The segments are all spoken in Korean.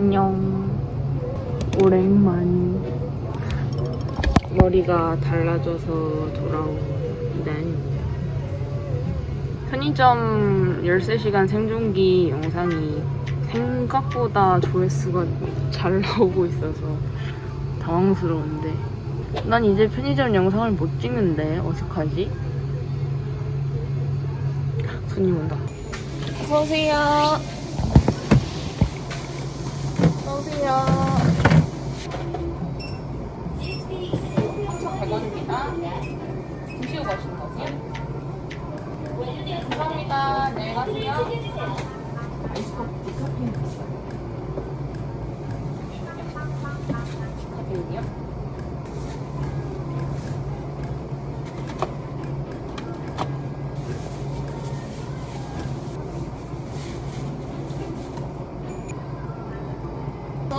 안녕. 오랜만. 머리가 달라져서 돌아온 난 편의점 13시간 생존기 영상이 생각보다 조회수가 잘 나오고 있어서 당황스러운데 난 이제 편의점 영상을 못 찍는데 어떡하지? 손님 온다 어서 오세요 어서오세요 1,100원입니다 드시고 가시는 거세요? 감사합니다 안녕히 가세요?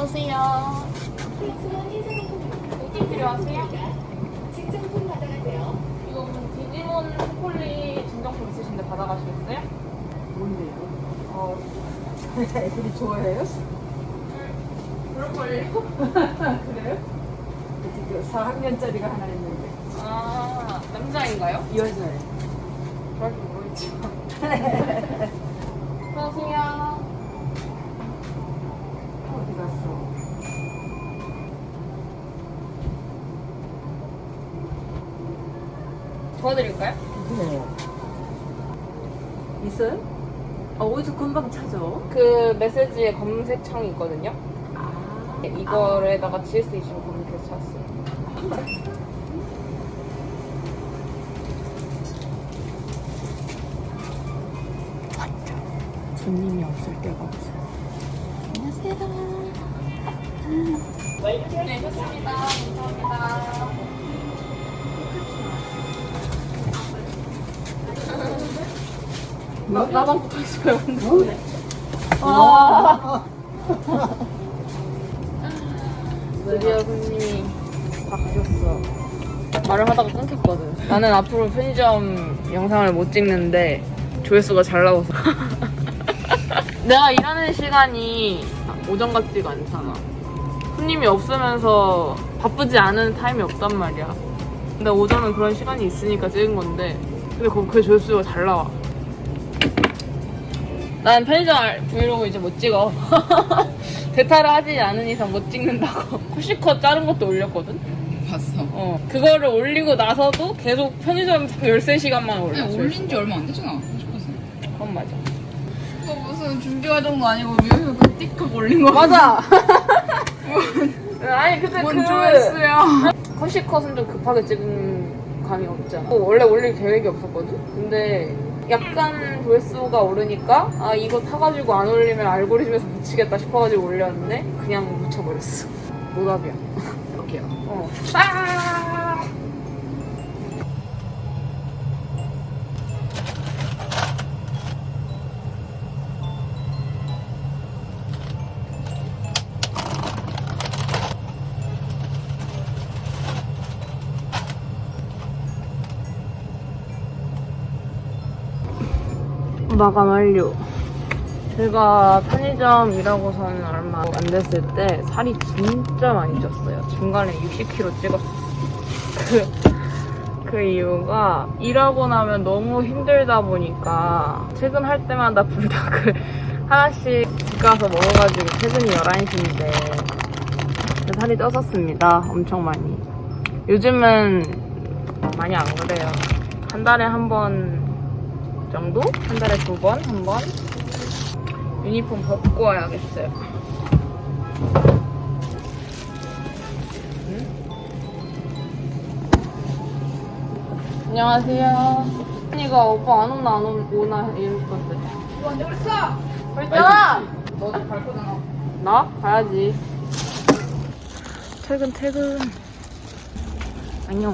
어서오세요. 어디 필요하세요? 직장품 받아가세요. 이거 무슨 디지몬 초콜릿 증정품 있으신데 받아가시겠어요? 뭔데요? 어, 애들이 좋아해요? 그럴걸요? 그래요? 지금 4학년짜리가 하나 있는데 아, 남자인가요? 여자애 잘 모르겠죠. 안녕하세요. 갔어? 도와드릴까요? 네 있어요? 아 어디서 금방 찾아? 그 메시지에 검색창이 있거든요. 아 이거에다가 GS 이시면 검색해서 찾았어요. 손님이 없을 때가 없어 네, 좋습니다. 감사합니다. 나, 나만 붙어 있어요. 아. 드디어 손님이 다 가셨어. 말을 하다가 끊겼거든. 나는 앞으로 편의점 영상을 못 찍는데 조회수가 잘 나와서. 내가 일하는 시간이 오전 같지가 않잖아. 손님이 없으면서 바쁘지 않은 타임이 없단 말이야. 근데 오전은 그런 시간이 있으니까 찍은 건데, 근데 그, 그 조회수가 잘 나와. 난 편의점 브이로그 이제 못 찍어. 대타를 하지 않은 이상 못 찍는다고. 쿠시컷 자른 것도 올렸거든? 봤어. 어. 그거를 올리고 나서도 계속 편의점 13시간만 올려. 그냥 올린 지 얼마 안 되잖아. 싶었어. 그건 맞아. 그거 무슨 준비 과정도 아니고 미국에서 그 띡하고 올린 거. 맞아! 아니, 근데 뭔 그. 조회수야. 커시컷은 좀 급하게 찍은 감이 없잖아. 어, 원래 올릴 계획이 없었거든? 근데 약간 조회수가 오르니까 아 이거 타가지고 안 올리면 알고리즘에서 묻히겠다 싶어가지고 올렸는데 그냥 묻혀버렸어. 노답이야. 이렇게요. 어. 아! 마감 완료. 제가 편의점 일하고서는 얼마 안 됐을 때 살이 진짜 많이 쪘어요. 중간에 60kg 찍었어요. 그, 그 이유가 일하고 나면 너무 힘들다 보니까 퇴근할 때마다 불닭을 하나씩 집 가서 먹어가지고 퇴근이 11시인데 살이 쪘었습니다. 엄청 많이. 요즘은 많이 안 그래요. 한 달에 한번 정도? 한 달에 두 번? 한 번? 유니폼 벗고 와야겠어요. 안녕하세요. 언니가 오빠 안 오나 안 오- 오나 이럴 건데. 언제 그랬어? 그랬잖아! 너도 갈 거잖아. 나? 가야지. 퇴근 퇴근. 안녕.